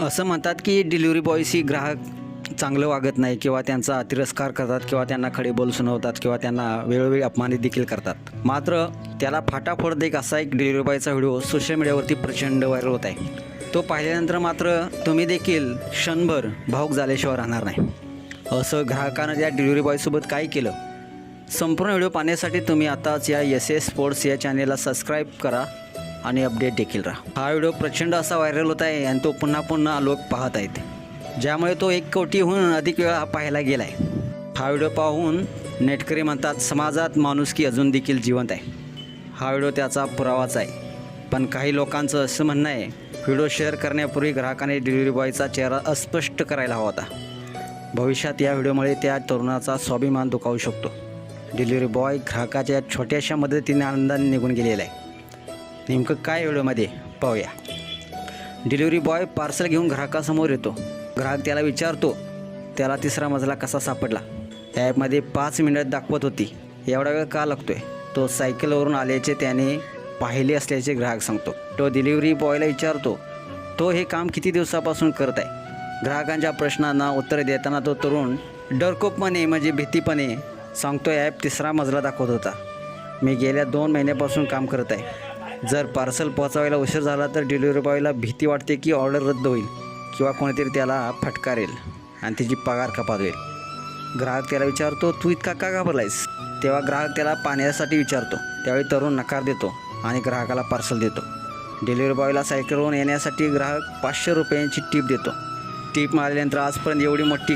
असं म्हणतात की डिलिव्हरी बॉयस ही ग्राहक चांगलं वागत नाही किंवा त्यांचा तिरस्कार करतात किंवा त्यांना खडे बोल सुनवतात किंवा त्यांना वेळोवेळी अपमानित देखील करतात. मात्र त्याला फाटाफोड एक असा एक डिलिव्हरी बॉयचा व्हिडिओ सोशल मीडियावरती प्रचंड व्हायरल होत आहे. तो पाहिल्यानंतर मात्र तुम्ही देखील क्षणभर भाऊक झाल्याशिवाय राहणार नाही. असं ग्राहकानं त्या डिलिव्हरी बॉयसोबत काय केलं? संपूर्ण व्हिडिओ पाहण्यासाठी तुम्ही आताच या एस एस स्पोर्ट्स या चॅनेलला सबस्क्राईब करा. आणि अपडेट देखील राहा. हा व्हिडिओ प्रचंड असा व्हायरल होत आहे आणि तो पुन्हा पुन्हा लोक पाहत आहेत. ज्यामुळे तो एक कोटीहून अधिक वेळा पाहायला गेला आहे हा व्हिडिओ पाहून नेटकरी म्हणतात समाजात माणुसकी अजून देखील जिवंत आहे. हा व्हिडिओ त्याचा पुरावाच आहे. पण काही लोकांचं असं म्हणणं आहे व्हिडिओ शेअर करण्यापूर्वी ग्राहकाने डिलिव्हरी बॉयचा चेहरा अस्पष्ट करायला हवा होता. भविष्यात या व्हिडिओमुळे त्या तरुणाचा स्वाभिमान दुखावू शकतो. डिलिव्हरी बॉय ग्राहकाच्या छोट्याशा मदतीने आनंदाने निघून गेलेला आहे. नेमकं काय व्हिडिओमध्ये? पाहूया. डिलिव्हरी बॉय पार्सल घेऊन ग्राहकासमोर येतो. ग्राहक त्याला विचारतो त्याला तिसरा मजला कसा सापडला? ॲपमध्ये पाच मिनिट दाखवत होती. एवढा वेळ का लागतोय? तो सायकलवरून आल्याचे त्याने पाहिले असल्याचे ग्राहक सांगतो. तो डिलिव्हरी बॉयला विचारतो तो हे काम किती दिवसापासून करत आहे? ग्राहकांच्या प्रश्नांना उत्तर देताना तो तरुण डरकोपपणे म्हणजे भीतीपणे सांगतो ॲप तिसरा मजला दाखवत होता. मी गेल्या दोन महिन्यापासून काम करत आहे. जर पार्सल पोहोचवायला उशीर झाला तर डिलिव्हरी बॉयला भीती वाटते की ऑर्डर रद्द होईल किंवा कोणीतरी त्याला फटकारेल आणि त्याची पगार कपात होईल. ग्राहक त्याला विचारतो तू इतका का घाबरलायस? तेव्हा ग्राहक त्याला पाण्यासाठी विचारतो. त्यावेळी तरुण नकार देतो आणि ग्राहकाला पार्सल देतो. डिलिव्हरी बॉयला सायकलवरून येण्यासाठी ग्राहक पाचशे रुपयांची टीप देतो. टीप मिळाल्यानंतर आजपर्यंत एवढी मोठी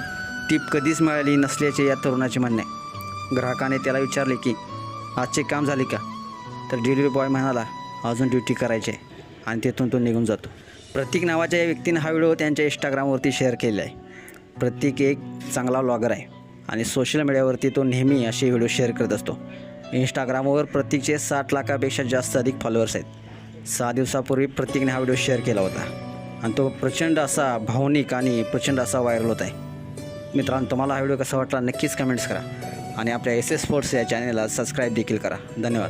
टीप कधीच मिळाली नसल्याचे या तरुणाचे म्हणणे. ग्राहकाने त्याला विचारले की आजचे काम झाले का? तर डिलिव्हरी बॉय म्हणाला अजून ड्युटी करायची आहे. आणि तिथून तो निघून जातो. प्रतीक नावाच्या या व्यक्तीने हा व्हिडिओ त्यांच्या इंस्टाग्रामवरती शेअर केलेला आहे. प्रतीक एक चांगला ब्लॉगर आहे. आणि सोशल मीडियावरती तो नेहमी असे व्हिडिओ शेअर करत असतो. इंस्टाग्रामवर प्रतीकचे साठ लाखापेक्षा जास्त अधिक फॉलोअर्स आहेत. सहा दिवसापूर्वी प्रतीकने हा व्हिडिओ शेअर केला होता. आणि तो प्रचंड असा भावनिक आणि प्रचंड असा व्हायरल होत आहे. मित्रांनो तुम्हाला हा व्हिडिओ कसा वाटला नक्कीच कमेंट्स करा. आणि आपल्या एस एस स्पोर्ट्स या चॅनेलला सबस्क्राईब देखील करा. धन्यवाद.